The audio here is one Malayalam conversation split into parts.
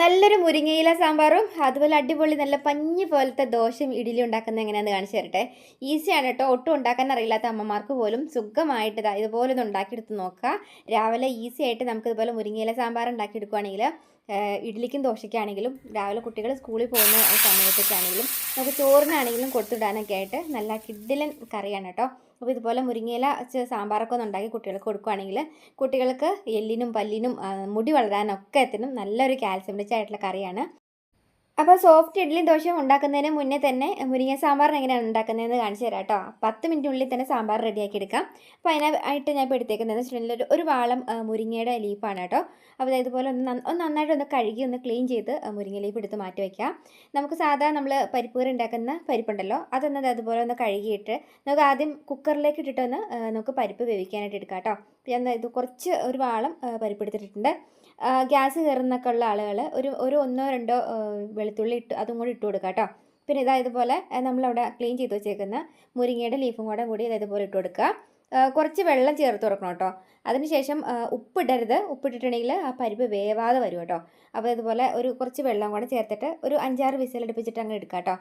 നല്ലൊരു മുരിങ്ങയില സാമ്പാറും അതുപോലെ അടിപൊളി നല്ല പഞ്ഞി പോലത്തെ ദോശയും ഇഡ്ഡലി ഉണ്ടാക്കുന്നത് എങ്ങനെയാണെന്ന് കാണിച്ചു തരട്ടെ. ഈസിയാണ് കേട്ടോ. ഒട്ടും ഉണ്ടാക്കാൻ അറിയില്ലാത്ത അമ്മമാർക്ക് പോലും സുഖമായിട്ട് ഇതാ ഇതുപോലെ ഒന്ന് ഉണ്ടാക്കിയെടുത്ത് നോക്കുക. രാവിലെ ഈസി ആയിട്ട് നമുക്ക് ഇതുപോലെ മുരിങ്ങയില സാമ്പാർ ഉണ്ടാക്കിയെടുക്കുകയാണെങ്കിൽ ഇഡ്ഡലിക്കും ദോശയ്ക്കാണെങ്കിലും രാവിലെ കുട്ടികൾ സ്കൂളിൽ പോകുന്ന സമയത്തൊക്കെ ആണെങ്കിലും നമുക്ക് ചോറിനാണെങ്കിലും കൊടുത്തിടാനൊക്കെ ആയിട്ട് നല്ല കിഡിലൻ കറിയാണ് കേട്ടോ അപ്പോൾ ഇതുപോലെ മുരിങ്ങയില സാമ്പാറൊക്കെ ഒന്ന് ഉണ്ടാക്കി കുട്ടികൾക്ക് കൊടുക്കുകയാണെങ്കിൽ കുട്ടികൾക്ക് എല്ലിനും പല്ലിനും മുടി വളരാനൊക്കെ എത്തിനും നല്ലൊരു കാൽസ്യം റിച്ച് ആയിട്ടുള്ള കറിയാണ്. അപ്പോൾ സോഫ്റ്റ് ഇഡ്ഡലി ദോശ ഉണ്ടാക്കുന്നതിന് മുന്നേ തന്നെ മുരിങ്ങ സാമ്പാറിന് എങ്ങനെയാണ് ഉണ്ടാക്കുന്നതെന്ന് കാണിച്ചു തരാം കേട്ടോ. പത്ത് മിനിറ്റിനുള്ളിൽ തന്നെ സാമ്പാർ റെഡിയാക്കി എടുക്കാം. അപ്പോൾ അതിനായിട്ട് ഞാൻ ഇപ്പോൾ എടുത്തേക്കുന്നത് വെച്ചിട്ടുണ്ടെങ്കിൽ ഒരു- വാളം മുരിങ്ങയുടെ ലീഫാണ് കേട്ടോ. അപ്പോൾ ഇതുപോലെ ഒന്ന് ഒന്ന് നന്നായിട്ട് ഒന്ന് കഴുകി ഒന്ന് ക്ലീൻ ചെയ്ത് മുരിങ്ങ ലീഫ് എടുത്ത് മാറ്റി വയ്ക്കാം നമുക്ക് സാധാരണ നമ്മൾ പരിപ്പ് കറി ഉണ്ടാക്കുന്ന പരിപ്പുണ്ടല്ലോ അതൊന്ന് അതുപോലെ ഒന്ന് കഴുകിയിട്ട് നമുക്ക് ആദ്യം കുക്കറിലേക്ക് ഇട്ടിട്ടൊന്ന് നമുക്ക് പരിപ്പ് വേവിക്കാനായിട്ട് എടുക്കാം കേട്ടോ. ഞാൻ ഇത് കുറച്ച് ഒരു വാളം പരിപ്പ് എടുത്തിട്ടുണ്ട്. ഗ്യാസ് കയറുന്നൊക്കെ ഉള്ള ആളുകൾ ഒരു ഒരു ഒന്നോ രണ്ടോ വെളുത്തുള്ളി ഇട്ട് അതും കൂടി ഇട്ട് കൊടുക്കുക കേട്ടോ പിന്നെ ഇതാ ഇതുപോലെ നമ്മളവിടെ ക്ലീൻ ചെയ്ത് വെച്ചേക്കുന്ന മുരിങ്ങയുടെ ലീഫും കൂടെ കൂടി ഇതാ ഇതുപോലെ ഇട്ട് കൊടുക്കുക കുറച്ച് വെള്ളം ചേർത്ത് കൊടുക്കണം കേട്ടോ അതിനുശേഷം ഉപ്പിടരുത്. ഉപ്പിട്ടിട്ടുണ്ടെങ്കിൽ ആ പരിപ്പ് വേവാതെ വരും കേട്ടോ അപ്പോൾ ഇതുപോലെ ഒരു കുറച്ച് വെള്ളം കൂടെ ചേർത്തിട്ട് ഒരു അഞ്ചാറ് വിസിലടുപ്പിച്ചിട്ട് അങ്ങ് എടുക്കാം കേട്ടോ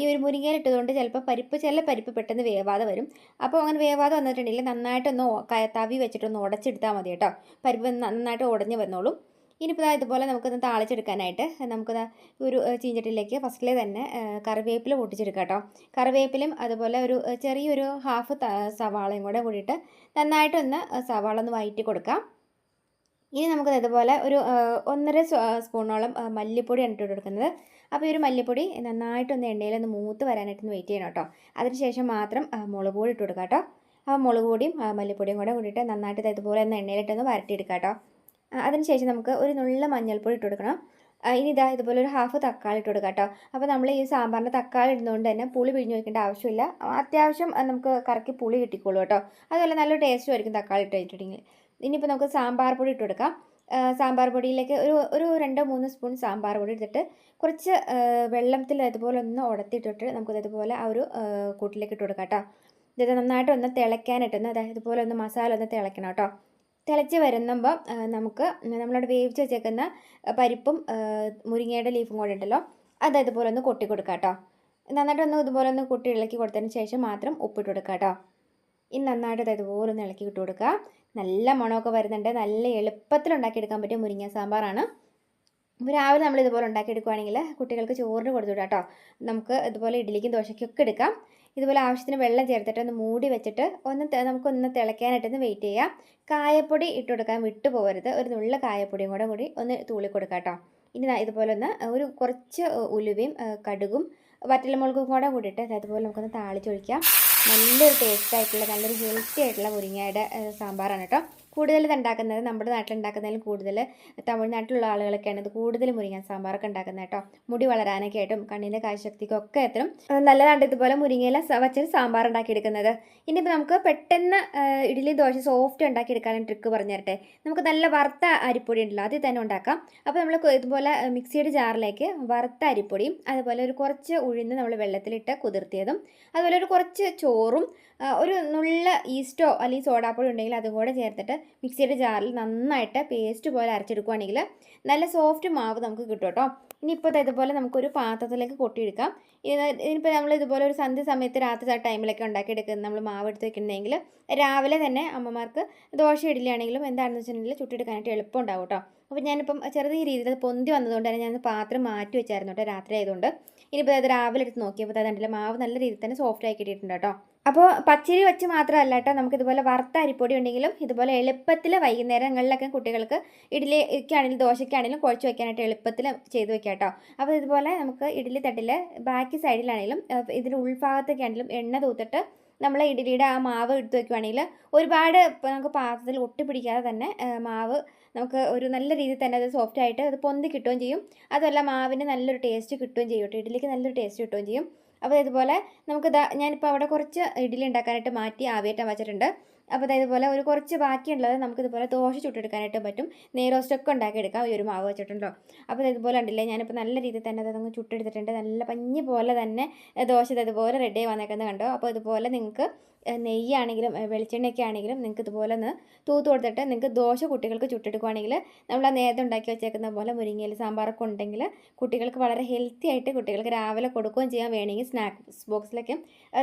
ഈ ഒരു മുരിങ്ങയിൽ ഇട്ടതുകൊണ്ട് ചിലപ്പോൾ പരിപ്പ് ചില പരിപ്പ് പെട്ടെന്ന് വേവാതെ വരും. അപ്പോൾ അങ്ങനെ വേവാതെ വന്നിട്ടുണ്ടെങ്കിൽ നന്നായിട്ടൊന്ന് തവി വെച്ചിട്ടൊന്ന് ഉടച്ചെടുത്താൽ മതി കേട്ടോ. പരിപ്പ് നന്നായിട്ട് ഉടഞ്ഞ് വന്നോളും. ഇനിയിപ്പോൾ ഇതുപോലെ നമുക്കൊന്ന് താളിച്ചെടുക്കാനായിട്ട് നമുക്കത് ഒരു ചീഞ്ചട്ടിലേക്ക് ഫസ്റ്റിലെ തന്നെ കറിവേപ്പില പൊട്ടിച്ചെടുക്കാം കേട്ടോ. കറിവേപ്പിലും അതുപോലെ ഒരു ചെറിയൊരു ഹാഫ് സവാളയും കൂടെ കൂടിയിട്ട് നന്നായിട്ടൊന്ന് സവാള ഒന്ന് വഴറ്റി കൊടുക്കാം. ഇനി നമുക്ക് ഇതുപോലെ ഒരു ഒന്നര സ്പൂണോളം മല്ലിപ്പൊടിയാണ് ഇട്ട് കൊടുക്കുന്നത്. അപ്പോൾ ഈ ഒരു മല്ലിപ്പൊടി നന്നായിട്ടൊന്ന് എണ്ണയിലൊന്ന് മൂത്ത് വരാനായിട്ടൊന്ന് വെയിറ്റ് ചെയ്യണം കേട്ടോ. അതിനുശേഷം മാത്രം മുളക് പൊടി ഇട്ട് കൊടുക്കാം കേട്ടോ. അപ്പോൾ മുളക് പൊടിയും മല്ലിപ്പൊടിയും കൂടെ കൂടിയിട്ട് നന്നായിട്ട് ഇതുപോലെ ഒന്ന് എണ്ണയിലിട്ടൊന്ന് വരട്ടിയെടുക്കാം കേട്ടോ. അതിനുശേഷം നമുക്ക് ഒരു നുള്ള മഞ്ഞൾപ്പൊടി ഇട്ട് കൊടുക്കണം. ഇനി ഇതാ ഇതുപോലെ ഒരു ഹാഫ് തക്കാളി ഇട്ട് കൊടുക്കാം കേട്ടോ. അപ്പോൾ നമ്മൾ ഈ സാമ്പാറിന് തക്കാളി ഇടുന്നതുകൊണ്ട് തന്നെ പുളി പിഴിഞ്ഞ് വയ്ക്കേണ്ട ആവശ്യമില്ല. അത്യാവശ്യം നമുക്ക് കറക്കി പുളി കിട്ടിക്കോളൂ കേട്ടോ. അതുപോലെ നല്ലൊരു ടേസ്റ്റും ആയിരിക്കും തക്കാളി ഇട്ട് വെച്ചിട്ടുണ്ടെങ്കിൽ ഇനിയിപ്പോൾ നമുക്ക് സാമ്പാർ പൊടി ഇട്ട് കൊടുക്കാം. സാമ്പാർ പൊടിയിലേക്ക് ഒരു ഒരു രണ്ടോ മൂന്ന് സ്പൂൺ സാമ്പാർ പൊടി എടുത്തിട്ട് കുറച്ച് വെള്ളത്തിൽ അതുപോലെ ഒന്ന് ഉടത്തിയിട്ടിട്ട് നമുക്ക് അതുപോലെ ആ ഒരു കൂട്ടിലേക്ക് ഇട്ട് കൊടുക്കാം കേട്ടോ. ഇത് നന്നായിട്ട് ഒന്ന് തിളയ്ക്കാനായിട്ടൊന്ന് അതായത് ഇതുപോലെ ഒന്ന് മസാല ഒന്ന് തിളയ്ക്കണം കേട്ടോ. തിളച്ച് വരുന്നുമ്പോൾ നമുക്ക് നമ്മളവിടെ വേവിച്ച് വെച്ചേക്കുന്ന പരിപ്പും മുരിങ്ങയുടെ ലീഫും കൂടെ ഉണ്ടല്ലോ അത് ഒന്ന് കൊട്ടി കൊടുക്കാം കേട്ടോ. നന്നായിട്ട് ഒന്ന് ഇതുപോലെ ഒന്ന് കൊട്ടി ഇളക്കി കൊടുത്തതിന് ശേഷം മാത്രം ഉപ്പിട്ട് കൊടുക്കുക കേട്ടോ. ഇനി നന്നായിട്ട് ഇതുപോലെ ഒന്ന് ഇളക്കി ഇട്ട് കൊടുക്കുക നല്ല മണമൊക്കെ വരുന്നുണ്ട്. നല്ല എളുപ്പത്തിൽ ഉണ്ടാക്കിയെടുക്കാൻ പറ്റിയ മുരിങ്ങ സാമ്പാറാണ്. രാവിലെ നമ്മൾ ഇതുപോലെ ഉണ്ടാക്കിയെടുക്കുകയാണെങ്കിൽ കുട്ടികൾക്ക് ചോറിന് കൊടുത്തു വിടാം കേട്ടോ. നമുക്ക് ഇതുപോലെ ഇഡ്ഡലിക്കും ദോശയ്ക്കൊക്കെ എടുക്കാം. ഇതുപോലെ ആവശ്യത്തിന് വെള്ളം ചേർത്തിട്ട് ഒന്ന് മൂടി വെച്ചിട്ട് ഒന്ന് നമുക്കൊന്ന് തിളയ്ക്കാനായിട്ടൊന്ന് വെയിറ്റ് ചെയ്യാം. കായപ്പൊടി ഇട്ട് കൊടുക്കാൻ വിട്ടു പോകരുത്. ഒരു നുള്ള കായപ്പൊടിയും കൂടെ കൂടി ഒന്ന് തൂളി കൊടുക്കാം കേട്ടോ. ഇനി ഇതുപോലെ ഒന്ന് ഒരു കുറച്ച് ഉലുവയും കടുകും വറ്റൽമുളകും കൂടെ കൂടിയിട്ട് അതുപോലെ നമുക്കൊന്ന് താളിച്ചൊഴിക്കാം. നല്ലൊരു ടേസ്റ്റ് ആയിട്ടുള്ള നല്ലൊരു ഹെൽത്തി ആയിട്ടുള്ള മുരിങ്ങയുടെ സാമ്പാറാണ് കേട്ടോ. കൂടുതൽ ഇത് ഉണ്ടാക്കുന്നത് നമ്മുടെ നാട്ടിൽ ഉണ്ടാക്കുന്നതിലും കൂടുതൽ തമിഴ്നാട്ടിലുള്ള ആളുകളൊക്കെയാണ് ഇത് കൂടുതൽ മുരിങ്ങ സാമ്പാറൊക്കെ ഉണ്ടാക്കുന്നത് കേട്ടോ. മുടി വളരാനൊക്കെ ആയിട്ടും കണ്ണിന്റെ കാഴ്ചശക്തിക്കും ഒക്കെ നല്ലതാണ് ഇതുപോലെ മുരിങ്ങയില വച്ചൊരു സാമ്പാർ ഉണ്ടാക്കിയെടുക്കുന്നത്. ഇനിയിപ്പോൾ നമുക്ക് പെട്ടെന്ന് ഇഡ്ഡലി ദോശ സോഫ്റ്റ് ഉണ്ടാക്കിയെടുക്കാനും ട്രിക്ക് പറഞ്ഞു നമുക്ക് നല്ല വറുത്ത അരിപ്പൊടി ഉണ്ടല്ലോ അതിൽ തന്നെ ഉണ്ടാക്കാം. അപ്പോൾ നമ്മൾ ഇതുപോലെ മിക്സിയുടെ ജാറിലേക്ക് വറുത്ത അരിപ്പൊടിയും അതുപോലെ ഒരു കുറച്ച് ഉഴുന്ന് നമ്മൾ വെള്ളത്തിലിട്ട് കുതിർത്തിയതും അതുപോലെ ഒരു കുറച്ച് ചോറും ഒരു നുള്ള ഈസ്റ്റോ അല്ലെങ്കിൽ സോഡാപ്പൊടി ഉണ്ടെങ്കിൽ അതും കൂടെ ചേർത്തിട്ട് മിക്സിയുടെ ജാറിൽ നന്നായിട്ട് പേസ്റ്റ് പോലെ അരച്ചെടുക്കുകയാണെങ്കിൽ നല്ല സോഫ്റ്റ് മാവ് നമുക്ക് കിട്ടും കേട്ടോ. ഇനിയിപ്പോൾ ഇതുപോലെ നമുക്കൊരു പാത്രത്തിലേക്ക് കൊട്ടിയെടുക്കാം. ഇതിനിപ്പോൾ നമ്മൾ ഇതുപോലെ ഒരു സന്ധ്യ സമയത്ത് രാത്രി ആ ടൈമിലൊക്കെ ഉണ്ടാക്കിയെടുക്കുന്നത് നമ്മൾ മാവ് എടുത്ത് വെക്കുന്നുണ്ടെങ്കിൽ രാവിലെ തന്നെ അമ്മമാർക്ക് ദോശ ഇഡലിയാണെങ്കിലും എന്താണെന്ന് വെച്ചിട്ടുണ്ടെങ്കിൽ ചുട്ടെടുക്കാനായിട്ട് എളുപ്പം ഉണ്ടാവും കേട്ടോ. അപ്പോൾ ഞാനിപ്പം ചെറിയ രീതിയിൽ പൊന്തി വന്നതുകൊണ്ട് തന്നെ ഞാൻ പാത്രം മാറ്റി വെച്ചായിരുന്നു കേട്ടോ രാത്രി ആയതുകൊണ്ട് ഇനിയിപ്പോൾ അത് രാവിലെ എടുത്ത് നോക്കിയപ്പോൾ അത് മാവ് നല്ല രീതിയിൽ തന്നെ സോഫ്റ്റ് ആയി കിട്ടിയിട്ടുണ്ട് കേട്ടോ. അപ്പോൾ പച്ചരി വെച്ച് മാത്രമല്ല കേട്ടോ നമുക്കിതുപോലെ വറുത്ത അരിപ്പൊടി ഉണ്ടെങ്കിലും ഇതുപോലെ എളുപ്പത്തിൽ വൈകുന്നേരങ്ങളിലൊക്കെ കുട്ടികൾക്ക് ഇഡ്ഡലിക്കാണെങ്കിലും ദോശയ്ക്കാണെങ്കിലും കുഴച്ച് വയ്ക്കാനായിട്ട് എളുപ്പത്തിൽ ചെയ്ത് വെക്കാം കേട്ടോ. അപ്പോൾ ഇതുപോലെ നമുക്ക് ഇഡ്ഡലി തട്ടിൽ ബാക്കി സൈഡിലാണെങ്കിലും ഇതിന്റെ ഉൾഭാഗത്തൊക്കെ ആണെങ്കിലും എണ്ണ തൂത്തിട്ട് നമ്മൾ ഇഡ്ഡലിയുടെ ആ മാവ് എടുത്ത് വെക്കുവാണെങ്കിൽ ഒരുപാട് ഇപ്പോൾ നമുക്ക് പാത്രത്തിൽ ഒട്ടിപ്പിടിക്കാതെ തന്നെ മാവ് നമുക്ക് ഒരു നല്ല രീതിയിൽ തന്നെ അത് സോഫ്റ്റ് ആയിട്ട് അത് പൊന്തി കിട്ടുകയും ചെയ്യും. അതുമല്ല മാവിന് നല്ലൊരു ടേസ്റ്റ് കിട്ടുകയും ചെയ്യും ഇഡ്ഡലിക്ക് നല്ലൊരു ടേസ്റ്റ് കിട്ടുകയും ചെയ്യും. അപ്പോൾ ഇതുപോലെ നമുക്ക് ഞാനിപ്പോൾ അവിടെ കുറച്ച് ഇഡ്ഡലി ഉണ്ടാക്കാനായിട്ട് മാറ്റി ആവിയേറ്റാൻ വെച്ചിട്ടുണ്ട്. അപ്പോൾ ഇതുപോലെ ഒരു കുറച്ച് ബാക്കിയുള്ളത് നമുക്ക് ഇതുപോലെ ദോശ ചുട്ടെടുക്കാനായിട്ട് പറ്റും. നെയ്റോസ്റ്റൊക്കെ ഉണ്ടാക്കിയെടുക്കാം. ഈ ഒരു മാവ് വെച്ചിട്ടുണ്ടോ അപ്പോൾ ഇതുപോലെ ഉണ്ടല്ലേ ഞാനിപ്പോൾ നല്ല രീതിയിൽ തന്നെ അതങ്ങ് ചുട്ടെടുത്തിട്ടുണ്ട്. നല്ല പഞ്ഞി പോലെ തന്നെ ദോശ ഇതുപോലെ റെഡി ആയി വന്നേക്കുന്നത് കണ്ടോ? അപ്പോൾ ഇതുപോലെ നിങ്ങൾക്ക് നെയ്യാണെങ്കിലും വെളിച്ചെണ്ണയൊക്കെ ആണെങ്കിലും നിങ്ങൾക്ക് ഇതുപോലെ ഒന്ന് തൂത്ത് കൊടുത്തിട്ട് നിങ്ങൾക്ക് ദോശ കുട്ടികൾക്ക് ചുട്ടെടുക്കുവാണെങ്കിൽ നമ്മൾ ആ നേരത്തെ ഉണ്ടാക്കി വെച്ചേക്കുന്ന പോലെ മുരിങ്ങയിൽ സാമ്പാറൊക്കെ ഉണ്ടെങ്കിൽ കുട്ടികൾക്ക് വളരെ ഹെൽത്തി ആയിട്ട് കുട്ടികൾക്ക് രാവിലെ കൊടുക്കുകയും ചെയ്യാം. വേണമെങ്കിൽ സ്നാക്സ് ബോക്സിലൊക്കെ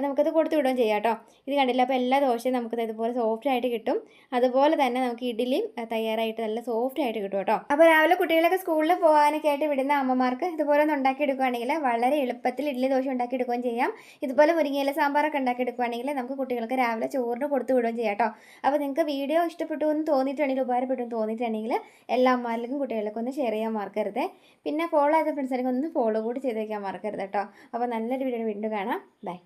നമുക്കത് കൊടുത്തു വിടുകയും ചെയ്യാം കേട്ടോ. ഇത് കണ്ടില്ല അപ്പോൾ എല്ലാ ദോശയും നമുക്കത് ഇതുപോലെ സോഫ്റ്റ് ആയിട്ട് കിട്ടും. അതുപോലെ തന്നെ നമുക്ക് ഇഡ്ഡലിയും തയ്യാറായിട്ട് നല്ല സോഫ്റ്റ് ആയിട്ട് കിട്ടും കേട്ടോ. അപ്പോൾ രാവിലെ കുട്ടികളൊക്കെ സ്കൂളിൽ പോകാനൊക്കെ ആയിട്ട് വിടുന്ന അമ്മമാർക്ക് ഇതുപോലെ ഒന്ന് ഉണ്ടാക്കിയെടുക്കുകയാണെങ്കിൽ വളരെ എളുപ്പത്തിൽ ഇഡ്ഡലി ദോശ ഉണ്ടാക്കി ഉണ്ടാക്കിയെടുക്കുകയും ചെയ്യാം. ഇതുപോലെ മുരിങ്ങയില സാമ്പാറൊക്കെ ഉണ്ടാക്കിയെടുക്കുകയാണെങ്കിൽ നമുക്ക് കുട്ടികൾക്ക് രാവിലെ ചോറിന് കൊടുത്തു വിടുകയും ചെയ്യാം കേട്ടോ. അപ്പോൾ നിങ്ങൾക്ക് വീഡിയോ ഇഷ്ടപ്പെട്ടു എന്ന് തോന്നിയിട്ടുണ്ടെങ്കിൽ ഉപകാരപ്പെട്ടു എന്ന് തോന്നിയിട്ടുണ്ടെങ്കിൽ എല്ലാ അമ്മമാരിലേക്കും കുട്ടികൾക്കും ഒന്ന് ഷെയർ ചെയ്യാൻ മറക്കരുത്. പിന്നെ ഫോളോ ചെയ്ത ഫ്രണ്ട്സിനൊക്കെ ഒന്ന് ഫോളോ കൂടി ചെയ്ത് വയ്ക്കാൻ മറക്കരുത് കേട്ടോ. അപ്പോൾ നല്ലൊരു വീഡിയോ വീണ്ടും കാണാം. ബൈ